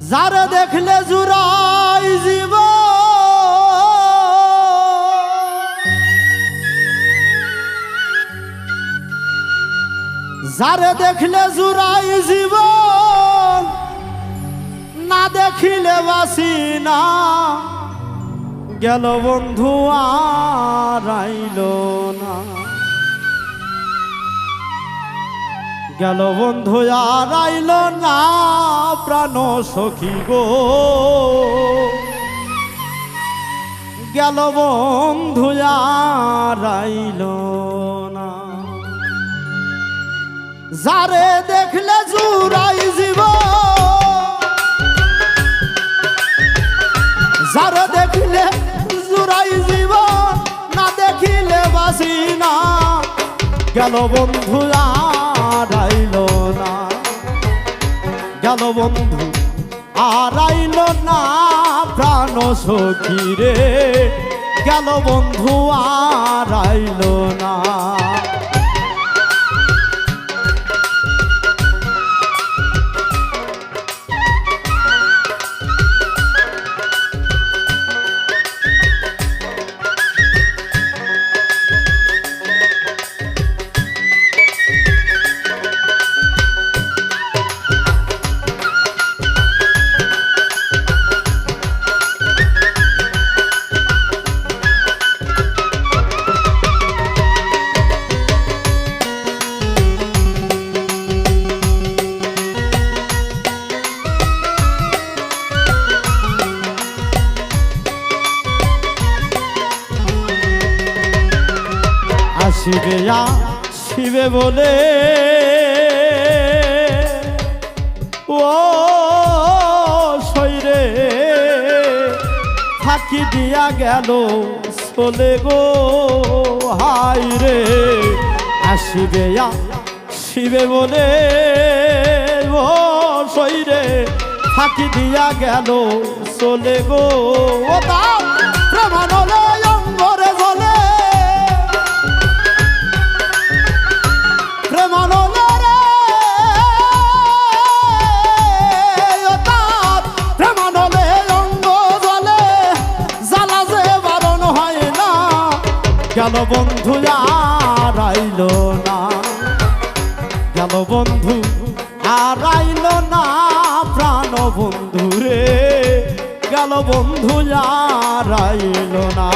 যারে দেখলে জুড়াই জীব। যারে দেখলে জুড়াই জীব, না দেখিলে বাসি না গেল বন্ধু আর না। গেল বন্ধু, আর আইল না, প্রাণ সখী গো। গেল বন্ধু, আর আইল না। যারে দেখলে জুরাই জীব, যারে দেখলে জুরাই জীব, না দেখিলে বাসি না। গেল বন্ধু আর আইল না। গেল বন্ধু আর আইল না। প্রাণ সখী রে, গেল বন্ধু আর আইল না। আসিবে শিবে বলে। ও শৈরে, ফাঁকি দিয়া গেল চলে গো। হাই রে আসিবে শিবে বলে। ও শৈরে, ফাঁকি দিয়া গেল চলে গো। ও তা প্রেমানলয় গেল বন্ধু আর আইল না। গেল বন্ধু আর আইল না, প্রাণ বন্ধু রে। গেল বন্ধু আর আইল না।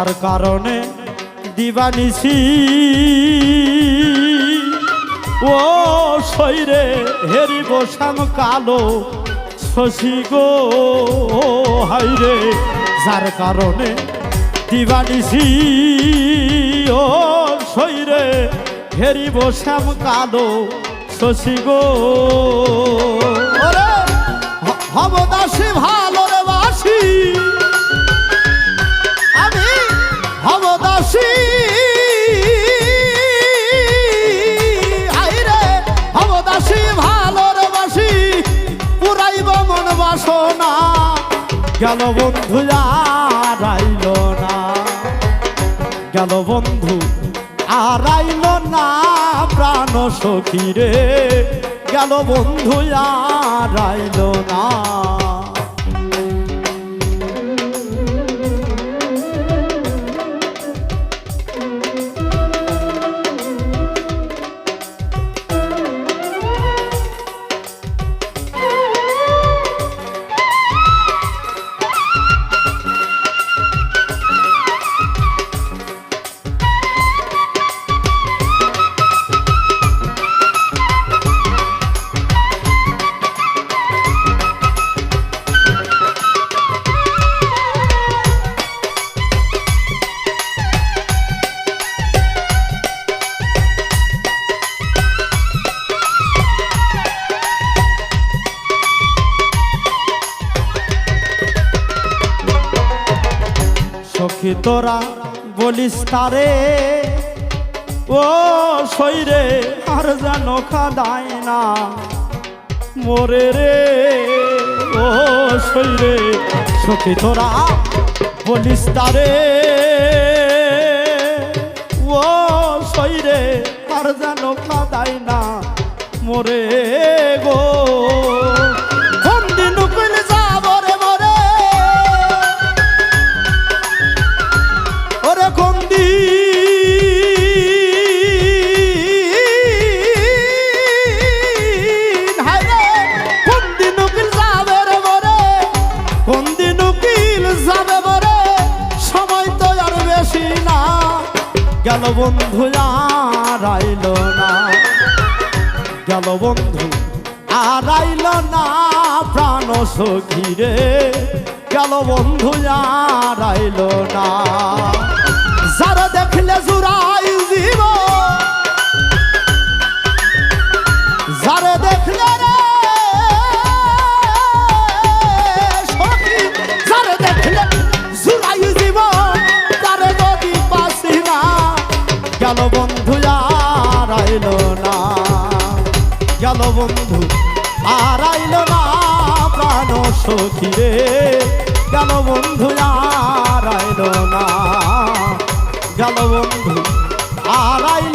যার কারণে দিবানিছি ও শৈরে হেরি বসাম কালো শশী গো, হাইরে, যার কারণে দিবানিছি ও শৈরে হেরি বসাম কালো শশী গো। হব দাসী ভালো রে। গেল বন্ধু, আর আইল না। গেল বন্ধু, আর আইল না। প্রাণ সখী রে, গেল বন্ধু, আর আইল না। সখী তোরা বলিস তারে, ও শৈরে আর যেন খাদায় না। মোরে রে, ও শৈরে সখী তোরা বলিস তারে, ও শৈরে আর যেন খাদায় না। মোরে গো বন্ধু। আর আইল না প্রাণ সখী রে। গেল বন্ধু আর আইল না। যারা দেখলে জুড়াই জীব। যারা দেখলে জুড়াই জীব। তারে যদি পাসি না, গেল গেল বন্ধু আর না প্রাণ সখী রে। গেল বন্ধু আর না। গেল বন্ধু আর